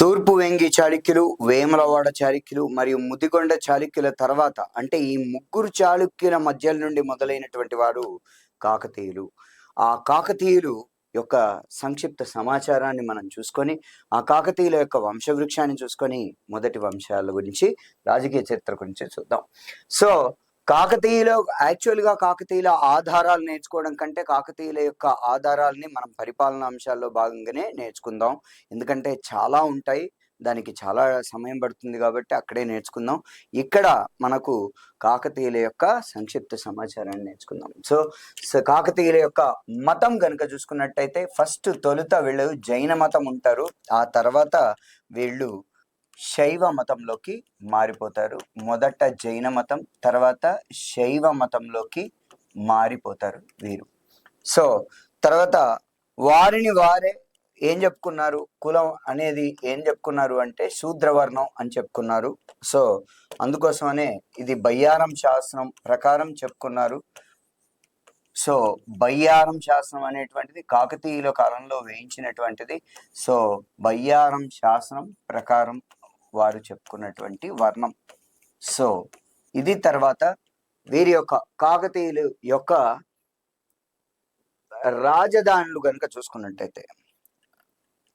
తూర్పు వెంగి చాళుక్యులు వేములవాడ చాళుక్యులు మరియు ముదిగొండ చాళుక్యుల తర్వాత అంటే ఈ ముగ్గురు చాళుక్యుల మధ్య నుండి మొదలైనటువంటి వారు కాకతీయులు. ఆ కాకతీయులు యొక్క సంక్షిప్త సమాచారాన్ని మనం చూసుకొని ఆ కాకతీయుల యొక్క వంశవృక్షాన్ని చూసుకొని మొదటి వంశాల గురించి రాజకీయ చరిత్ర గురించి చూద్దాం. సో కాకతీయుల యాక్చువల్గా కాకతీయుల ఆధారాలు నేర్చుకోవడం కంటే కాకతీయుల యొక్క ఆధారాలని మనం పరిపాలన అంశాల్లో భాగంగానే నేర్చుకుందాం. ఎందుకంటే చాలా ఉంటాయి. దానికి చాలా సమయం పడుతుంది కాబట్టి అక్కడే నేర్చుకుందాం. ఇక్కడ మనకు కాకతీయుల యొక్క సంక్షిప్త సమాచారాన్ని నేర్చుకుందాం. సో సో కాకతీయుల యొక్క మతం కనుక చూసుకున్నట్టయితే ఫస్ట్ తొలుత వీళ్ళు జైన మతం ఉంటారు. ఆ తర్వాత వీళ్ళు శైవ మతంలోకి మారిపోతారు. మొదట జైన మతం తర్వాత శైవ మతంలోకి మారిపోతారు వీరు. సో తర్వాత వారిని వారే ఏం చెప్పుకున్నారు? కులం అనేది ఏం చెప్పుకున్నారు అంటే శూద్రవర్ణం అని చెప్పుకున్నారు. సో అందుకోసమనే ఇది బయ్యారం శాస్త్రం ప్రకారం చెప్పుకున్నారు. సో బయ్యారం శాస్త్రం అనేటువంటిది కాకతీయుల కాలంలో వేయించినటువంటిది. సో బయ్యారం శాస్త్రం ప్రకారం వారు చెప్పుకున్నటువంటి వర్ణం. సో ఇది తర్వాత వీరి యొక్క కాకతీయులు యొక్క రాజధానులు కనుక చూసుకున్నట్టయితే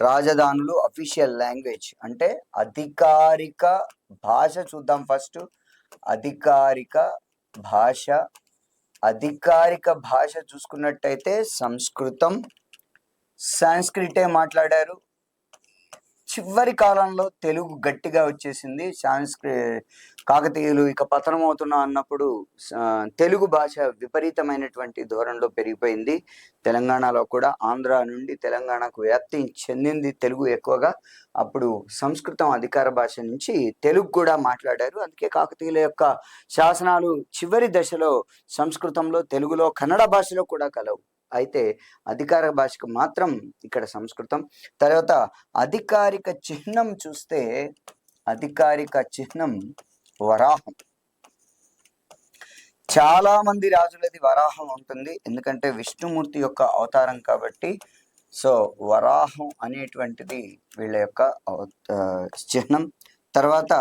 రాజధానులు అఫీషియల్ లాంగ్వేజ్ అంటే అధికారిక భాష చూద్దాం ఫస్ట్ అధికారిక భాష అధికారిక భాష చూసుకున్నట్టయితే సంస్కృతం. సాంస్క్రిటే మాట్లాడారు. చివరి కాలంలో తెలుగు గట్టిగా వచ్చేసింది. సాంస్కృ కాకతీయులు ఇక పతనం అవుతున్నా అన్నప్పుడు తెలుగు భాష విపరీతమైనటువంటి ధోరణిలో పెరిగిపోయింది. తెలంగాణలో కూడా ఆంధ్ర నుండి తెలంగాణకు వ్యాప్తి చెందింది తెలుగు ఎక్కువగా. అప్పుడు సంస్కృతం అధికార భాష నుంచి తెలుగు కూడా మాట్లాడారు. అందుకే కాకతీయుల యొక్క శాసనాలు చివరి దశలో సంస్కృతంలో తెలుగులో కన్నడ భాషలో కూడా కలవు. అయితే అధికార భాషకు మాత్రం ఇక్కడ సంస్కృతం. తర్వాత అధికారిక చిహ్నం చూస్తే అధికారిక చిహ్నం వరాహం. చాలా మంది రాజులది వరాహం ఉంటుంది. ఎందుకంటే విష్ణుమూర్తి యొక్క అవతారం కాబట్టి సో వరాహం అనేటువంటిది వీళ్ళ యొక్క చిహ్నం. తర్వాత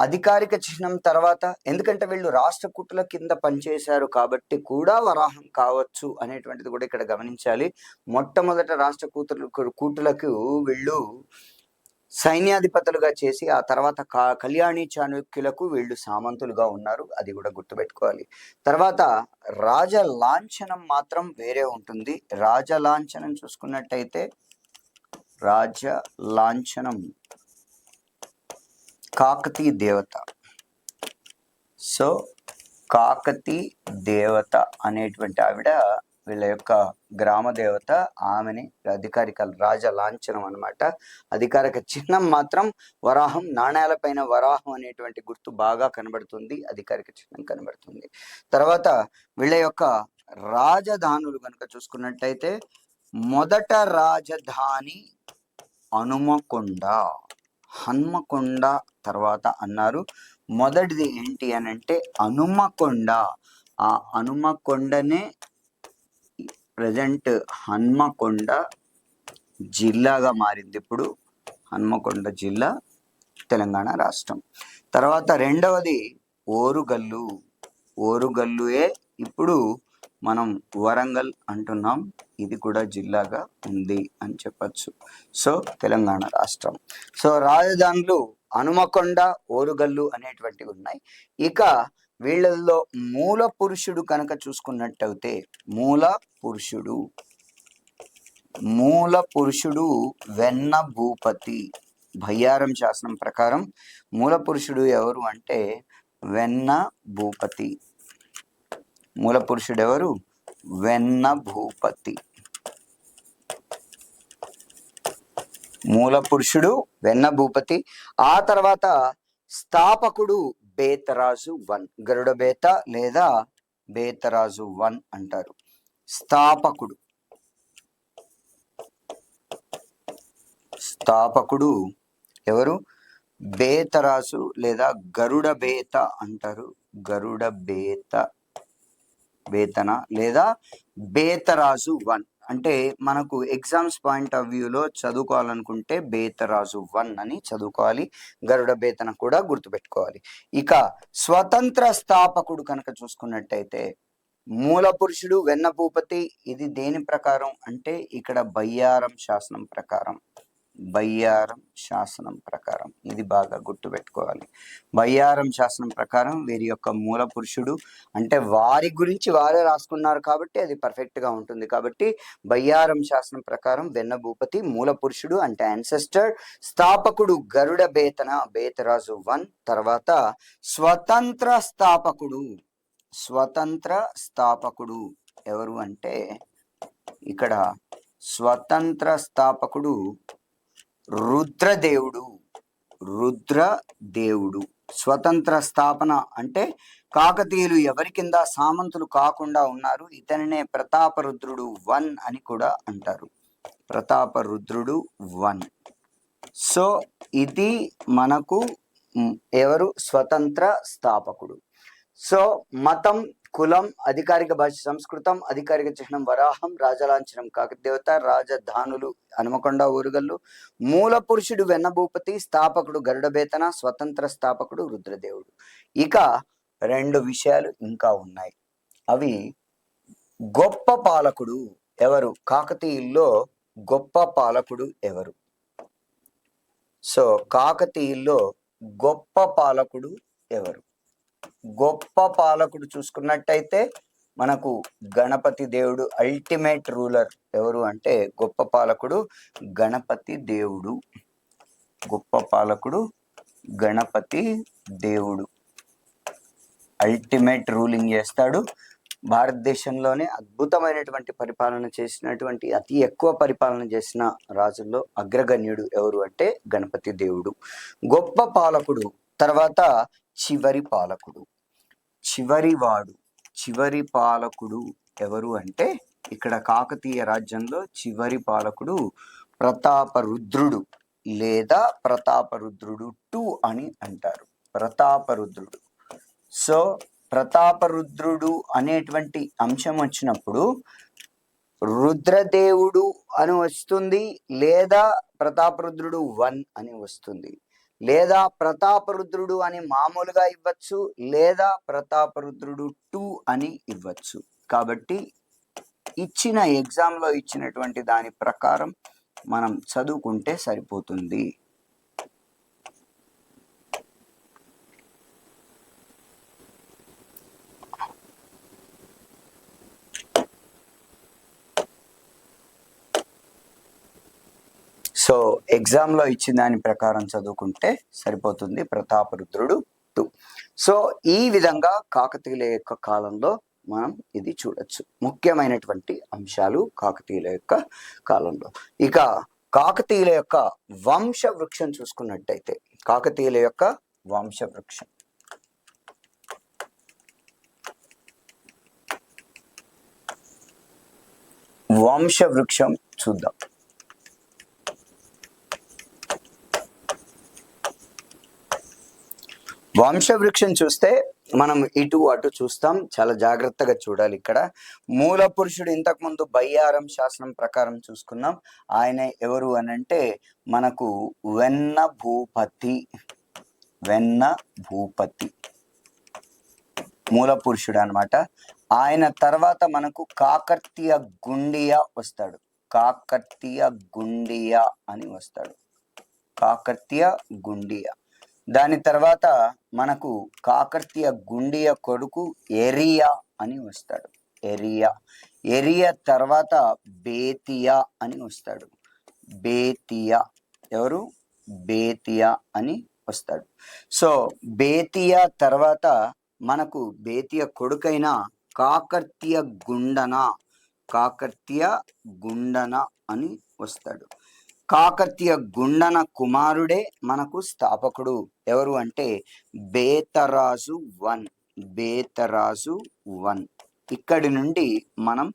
అధికారిక చిహ్నం తర్వాత ఎందుకంటే వీళ్ళు రాష్ట్ర కూటుల కింద పనిచేశారు కాబట్టి కూడా వరాహం కావచ్చు అనేటువంటిది కూడా ఇక్కడ గమనించాలి. మొట్టమొదట రాష్ట్ర కూతురు కూటులకు వీళ్ళు సైన్యాధిపతులుగా చేసి ఆ తర్వాత కా- కళ్యాణి చాణుక్యులకు వీళ్ళు సామంతులుగా ఉన్నారు. అది కూడా గుర్తుపెట్టుకోవాలి. తర్వాత రాజ లాంఛనం మాత్రం వేరే ఉంటుంది. రాజ లాంఛనం చూసుకున్నట్టయితే రాజ లాంఛనం కాకతీ దేవత. సో కాకతీ దేవత అనేటువంటి ఆవిడ వీళ్ళ యొక్క గ్రామ దేవత ఆమెని అధికారిక రాజ లాంఛనం అన్నమాట. అధికారిక చిహ్నం మాత్రం వరాహం నాణేలపైన వరాహం అనేటువంటి గుర్తు బాగా కనబడుతుంది. అధికారిక చిహ్నం కనబడుతుంది. తర్వాత వీళ్ళ యొక్క రాజధానులు కనుక చూసుకున్నట్టయితే మొదట రాజధాని హనుమకొండ. హన్మకొండ తర్వాత అన్నారు. మొదటిది ఏంటి అని అంటే హనుమకొండ. ఆ హనుమకొండనే ప్రజెంట్ హన్మకొండ జిల్లాగా మారింది ఇప్పుడు. హన్మకొండ జిల్లా తెలంగాణ రాష్ట్రం. తర్వాత రెండవది ఓరుగల్లు. ఓరుగల్లుయే ఇప్పుడు మనం వరంగల్ అంటున్నాం. ఇది కూడా జిల్లాగా ఉంది అని చెప్పచ్చు. సో తెలంగాణ రాష్ట్రం. సో రాజధానులు హనుమకొండ ఓరుగల్లు అనేటువంటివి ఉన్నాయి. ఇక వీళ్ళల్లో మూల పురుషుడు కనుక చూసుకున్నట్టయితే మూల పురుషుడు మూల పురుషుడు వెన్న భూపతి భయ్యారం శాసనం ప్రకారం మూల పురుషుడు ఎవరు అంటే వెన్న భూపతి. మూల పురుషుడు ఎవరు వెన్న భూపతి మూల పురుషుడు వెన్న భూపతి ఆ తర్వాత స్థాపకుడు బేతరాజు వన్. గరుడ బేత లేదా బేతరాజు వన్ అంటారు. స్థాపకుడు. స్థాపకుడు ఎవరు? బేతరాజు లేదా గరుడ బేత అంటారు. గరుడ బేత. వేతన లేదా బేతరాజు వన్. అంటే మనకు ఎగ్జామ్స్ పాయింట్ ఆఫ్ వ్యూలో చదువుకోవాలనుకుంటే బేతరాజు వన్ అని చదువుకోవాలి. గరుడ బేతన కూడా గుర్తుపెట్టుకోవాలి. ఇక స్వతంత్ర స్థాపకుడు కనుక చూసుకున్నట్టయితే మూల పురుషుడు వెన్న భూపతి ఇది దేని ప్రకారం? అంటే ఇక్కడ బయ్యారం శాసనం ప్రకారం. బయ్యారం శాసనం ప్రకారం. ఇది బాగా గుర్తుపెట్టుకోవాలి బయ్యారం శాసనం ప్రకారం వీరి యొక్క మూల పురుషుడు అంటే వారి గురించి వారే రాసుకున్నారు కాబట్టి అది పర్ఫెక్ట్గా ఉంటుంది. కాబట్టి బయ్యారం శాసనం ప్రకారం వెన్న భూపతి మూల పురుషుడు అంటే యాన్సెస్టర్ స్థాపకుడు గరుడ బేతన బేతరాజు వన్ తర్వాత స్వతంత్ర స్థాపకుడు. స్వతంత్ర స్థాపకుడు ఎవరు అంటే ఇక్కడ స్వతంత్ర స్థాపకుడు రుద్రదేవుడు. రుద్రదేవుడు. స్వతంత్ర స్థాపన అంటే కాకతీయులు ఎవరి కింద సామంతులు కాకుండా ఉన్నారు ఇతనినే ప్రతాపరుద్రుడు వన్ అని కూడా అంటారు. ప్రతాపరుద్రుడు వన్. సో ఇది మనకు ఎవరు? స్వతంత్ర స్థాపకుడు. సో మతం కులం అధికారిక భాష సంస్కృతం అధికారిక చిహ్నం వరాహం రాజలాంఛనం కాకదేవత రాజధానులు హనుమకొండ ఊరుగల్లు మూల పురుషుడు వెన్నభూపతి స్థాపకుడు గరుడబేతన స్వతంత్ర స్థాపకుడు రుద్రదేవుడు. ఇక రెండు విషయాలు ఇంకా ఉన్నాయి. అవి గొప్ప పాలకుడు ఎవరు? కాకతీయుల్లో గొప్ప పాలకుడు ఎవరు? సో కాకతీయుల్లో గొప్ప పాలకుడు ఎవరు? గొప్ప పాలకుడు చూసుకున్నట్టయితే మనకు గణపతి దేవుడు అల్టిమేట్ రూలర్ ఎవరు అంటే గొప్ప పాలకుడు గణపతి దేవుడు. గొప్ప పాలకుడు గణపతి దేవుడు. అల్టిమేట్ రూలింగ్ చేస్తాడు. భారతదేశంలోనే అద్భుతమైనటువంటి పరిపాలన చేసినటువంటి అతి ఎక్కువ పరిపాలన చేసిన రాజుల్లో అగ్రగణ్యుడు ఎవరు అంటే గణపతి దేవుడు. గొప్ప పాలకుడు తర్వాత చివరి పాలకుడు. చివరి వాడు చివరి పాలకుడు ఎవరు అంటే ఇక్కడ కాకతీయ రాజ్యంలో చివరి పాలకుడు ప్రతాపరుద్రుడు లేదా ప్రతాపరుద్రుడు టూ అని అంటారు. ప్రతాపరుద్రుడు. సో ప్రతాపరుద్రుడు అనేటువంటి అంశం వచ్చినప్పుడు రుద్రదేవుడు అని వస్తుంది లేదా ప్రతాపరుద్రుడు వన్ అని వస్తుంది. లేదా ప్రతాపరుద్రుడు అని మామూలుగా ఇవ్వచ్చు లేదా ప్రతాపరుద్రుడు టూ అని ఇవ్వచ్చు. కాబట్టి ఇచ్చిన ఎగ్జామ్లో ఇచ్చినటువంటి దాని ప్రకారం మనం చదువుకుంటే సరిపోతుంది సో ఎగ్జామ్లో ఇచ్చిన దాని ప్రకారం చదువుకుంటే సరిపోతుంది ప్రతాపరుద్రుడు టూ. సో ఈ విధంగా కాకతీయుల యొక్క కాలంలో మనం ఇది చూడొచ్చు. ముఖ్యమైనటువంటి అంశాలు కాకతీయుల యొక్క కాలంలో. ఇక కాకతీయుల యొక్క వంశ వృక్షం చూసుకున్నట్టయితే కాకతీయుల యొక్క వంశ వృక్షం వంశ వృక్షం చూద్దాం. వంశవృక్షం చూస్తే మనం ఇటు అటు చూస్తాం. చాలా జాగ్రత్తగా చూడాలి ఇక్కడ. మూల పురుషుడు ఇంతకుముందు బయ్యారం శాసనం ప్రకారం చూసుకున్నాం. ఆయన ఎవరు అని అంటే మనకు వెన్న భూపతి వెన్న భూపతి మూల పురుషుడు అనమాట ఆయన తర్వాత మనకు కాకర్తీయ గుండియా వస్తాడు. కాకర్తీయ గుండియా అని వస్తాడు. కాకర్తీయ గుండియా. దాని తర్వాత మనకు కాకర్తీయ గుండియ కొడుకు ఎరియా అని వస్తాడు. ఎరియా. ఎరియా తర్వాత బేతియా అని వస్తాడు. బేతియా. ఎవరు? బేతియా అని వస్తాడు. సో బేతియా తర్వాత మనకు బేతియ కొడుకైన కాకర్తీయ గుండన? కాకర్తీయ గుండన అని వస్తాడు. కాకతీయ గుండన కుమారుడే మనకు స్థాపకుడు. ఎవరు అంటే బేతరాజు వన్. బేతరాజు వన్. ఇక్కడి నుండి మనం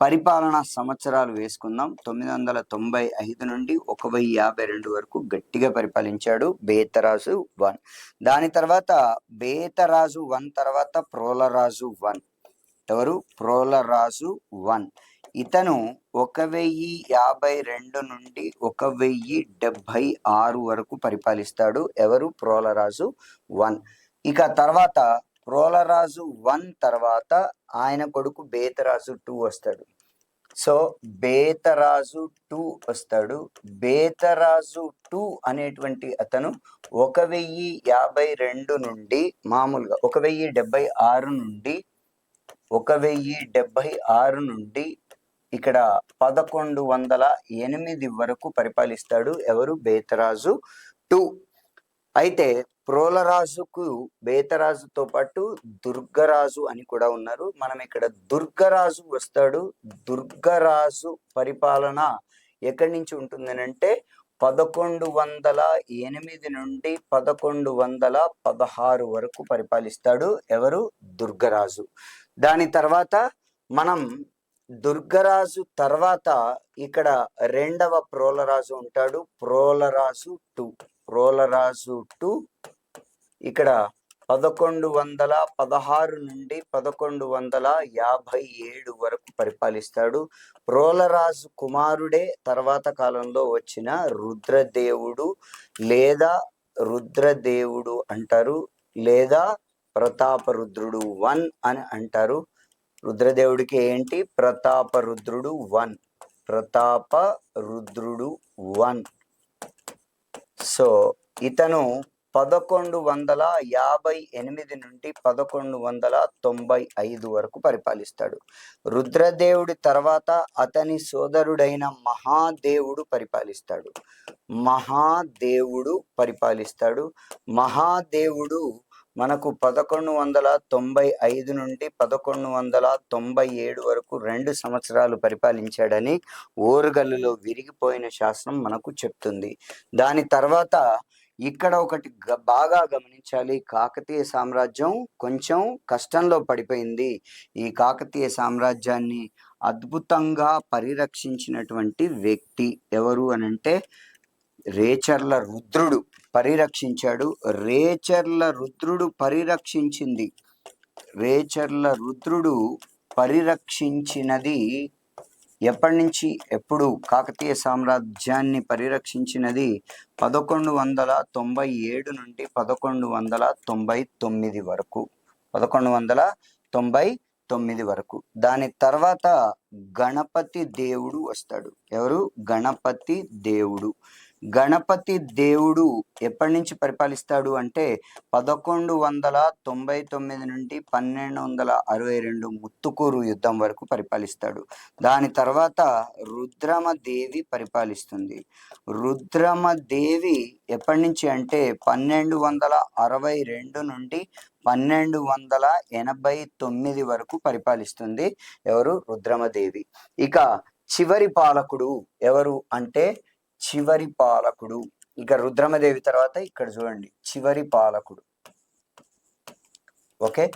పరిపాలనా సంవత్సరాలు వేసుకుందాం. తొమ్మిది వందల తొంభై ఐదు నుండి ఒక వెయ్యి యాభై రెండు వరకు గట్టిగా పరిపాలించాడు బేతరాజు వన్. దాని తర్వాత బేతరాజు వన్ తర్వాత ప్రోలరాజు వన్. ఎవరు? ప్రోలరాజు వన్. ఇతను ఒక వెయ్యి యాభై రెండు నుండి ఒక వెయ్యి డెబ్భై ఆరు వరకు పరిపాలిస్తాడు. ఎవరు? ప్రోలరాజు వన్. ఇక తర్వాత ప్రోలరాజు వన్ తర్వాత ఆయన కొడుకు బేతరాజు టూ వస్తాడు. సో బేతరాజు టూ వస్తాడు. బేతరాజు టూ అనేటువంటి అతను ఒక వెయ్యి యాభై రెండు నుండి మామూలుగా ఒక వెయ్యి డెబ్బై ఆరు నుండి ఒక వెయ్యి డెబ్బై ఆరు నుండి ఇక్కడ పదకొండు వందల ఎనిమిది వరకు పరిపాలిస్తాడు ఎవరు? బేతరాజు టూ. అయితే ప్రోలరాజుకు బేతరాజుతో పాటు దుర్గరాజు అని కూడా ఉన్నారు. మనం ఇక్కడ దుర్గరాజు వస్తాడు. దుర్గరాజు పరిపాలన ఎక్కడి నుంచి ఉంటుందనంటే పదకొండు వందల ఎనిమిది నుండి పదకొండు వందల పదహారు వరకు పరిపాలిస్తాడు ఎవరు? దుర్గరాజు. దాని తర్వాత మనం దుర్గరాజు తర్వాత ఇక్కడ రెండవ ప్రోలరాజు ఉంటాడు. ప్రోలరాజు టూ. ప్రోలరాజు టూ. ఇక్కడ పదకొండు వందల పదహారు నుండి పదకొండు వందల యాభై ఏడు వరకు పరిపాలిస్తాడు. ప్రోలరాజు కుమారుడే తర్వాత కాలంలో వచ్చిన రుద్రదేవుడు లేదా రుద్రదేవుడు అంటారు లేదా ప్రతాపరుద్రుడు వన్ అని అంటారు. రుద్రదేవుడికి ఏంటి? ప్రతాప రుద్రుడు వన్. ప్రతాప రుద్రుడు వన్. సో ఇతను పదకొండు వందల యాభై ఎనిమిది నుండి పదకొండు వందల తొంభై ఐదు వరకు పరిపాలిస్తాడు. రుద్రదేవుడి తర్వాత అతని సోదరుడైన మహాదేవుడు పరిపాలిస్తాడు. మహాదేవుడు పరిపాలిస్తాడు. మహాదేవుడు మనకు పదకొండు వందల తొంభై ఐదు నుండి పదకొండు వందల తొంభై ఏడు వరకు రెండు సంవత్సరాలు పరిపాలించాడని ఓరుగల్లులో విరిగిపోయిన శాస్త్రం మనకు చెప్తుంది. దాని తర్వాత ఇక్కడ ఒకటి బాగా గమనించాలి. కాకతీయ సామ్రాజ్యం కొంచెం కష్టంలో పడిపోయింది. ఈ కాకతీయ సామ్రాజ్యాన్ని అద్భుతంగా పరిరక్షించినటువంటి వ్యక్తి ఎవరు అనంటే రేచర్ల రుద్రుడు. పరిరక్షించాడు. రేచర్ల రుద్రుడు పరిరక్షించింది. రేచర్ల రుద్రుడు పరిరక్షించినది ఎప్పటి నుంచి? ఎప్పుడు? కాకతీయ సామ్రాజ్యాన్ని పరిరక్షించినది పదకొండు వందల తొంభై ఏడు నుండి పదకొండు వందల తొంభై తొమ్మిది వరకు. పదకొండు వందల తొంభై తొమ్మిది వరకు. దాని తర్వాత గణపతి దేవుడు వస్తాడు. ఎవరు? గణపతి దేవుడు. గణపతి దేవుడు ఎప్పటి నుంచి పరిపాలిస్తాడు అంటే పదకొండు వందల తొంభై తొమ్మిది నుండి పన్నెండు వందల అరవై రెండు ముత్తుకూరు యుద్ధం వరకు పరిపాలిస్తాడు. దాని తర్వాత రుద్రమదేవి పరిపాలిస్తుంది. రుద్రమదేవి ఎప్పటి నుంచి అంటే పన్నెండు వందల అరవై రెండు నుండి పన్నెండు వందల ఎనభై తొమ్మిది వరకు పరిపాలిస్తుంది ఎవరు? రుద్రమదేవి. ఇక చివరి పాలకుడు ఎవరు అంటే చివరి పాలకుడు. ఇక రుద్రమదేవి తర్వాత ఇక్కడ చూడండి. చివరి పాలకుడు. ఓకే?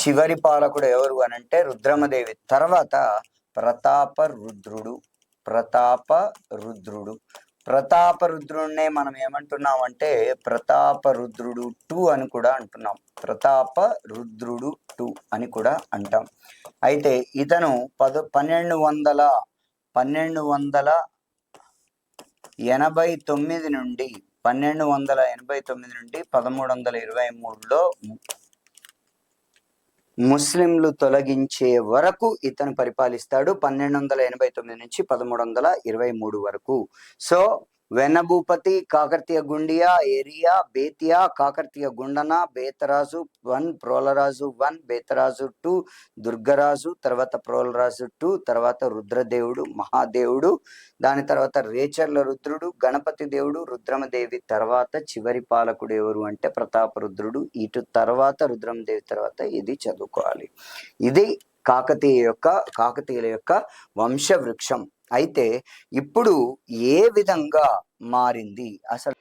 చివరి పాలకుడు ఎవరు అని అంటే రుద్రమదేవి. తర్వాత ప్రతాప రుద్రుడు. ప్రతాప రుద్రుడు. ప్రతాప రుద్రుడినే మనం ఏమంటున్నాం అంటే ప్రతాప రుద్రుడు టూ అని కూడా అంటున్నాం. ప్రతాప రుద్రుడు టూ అని కూడా అంటాం. అయితే ఇతను పద పన్నెండు వందల పన్నెండు వందల ఎనభై తొమ్మిది నుండి పన్నెండు వందల ఎనభై తొమ్మిది నుండి పదమూడు వందల ఇరవై మూడులో ముస్లింలు తొలగించే వరకు ఇతను పరిపాలిస్తాడు పన్నెండు వందల ఎనభై తొమ్మిది నుంచి పదమూడు వందల ఇరవై మూడు వరకు. So Venabhupati Kakatiya Gundiya area Betiya Kakatiya Gundana Betaraju one Prolaraju one Betaraju two Durgaraju తర్వాత ప్రోలరాజు టూ తర్వాత రుద్రదేవుడు మహాదేవుడు దాని తర్వాత రేచర్ల రుద్రుడు గణపతి దేవుడు రుద్రమదేవి తర్వాత చివరి పాలకుడు ఎవరు అంటే ప్రతాప రుద్రుడు. ఇటు తర్వాత రుద్రమదేవి తర్వాత ఇది చదువుకోవాలి. ఇది కాకతీయ యొక్క కాకతీయుల యొక్క వంశ వృక్షం అయితే ఇప్పుడు ఏ విధంగా మారింది అసలు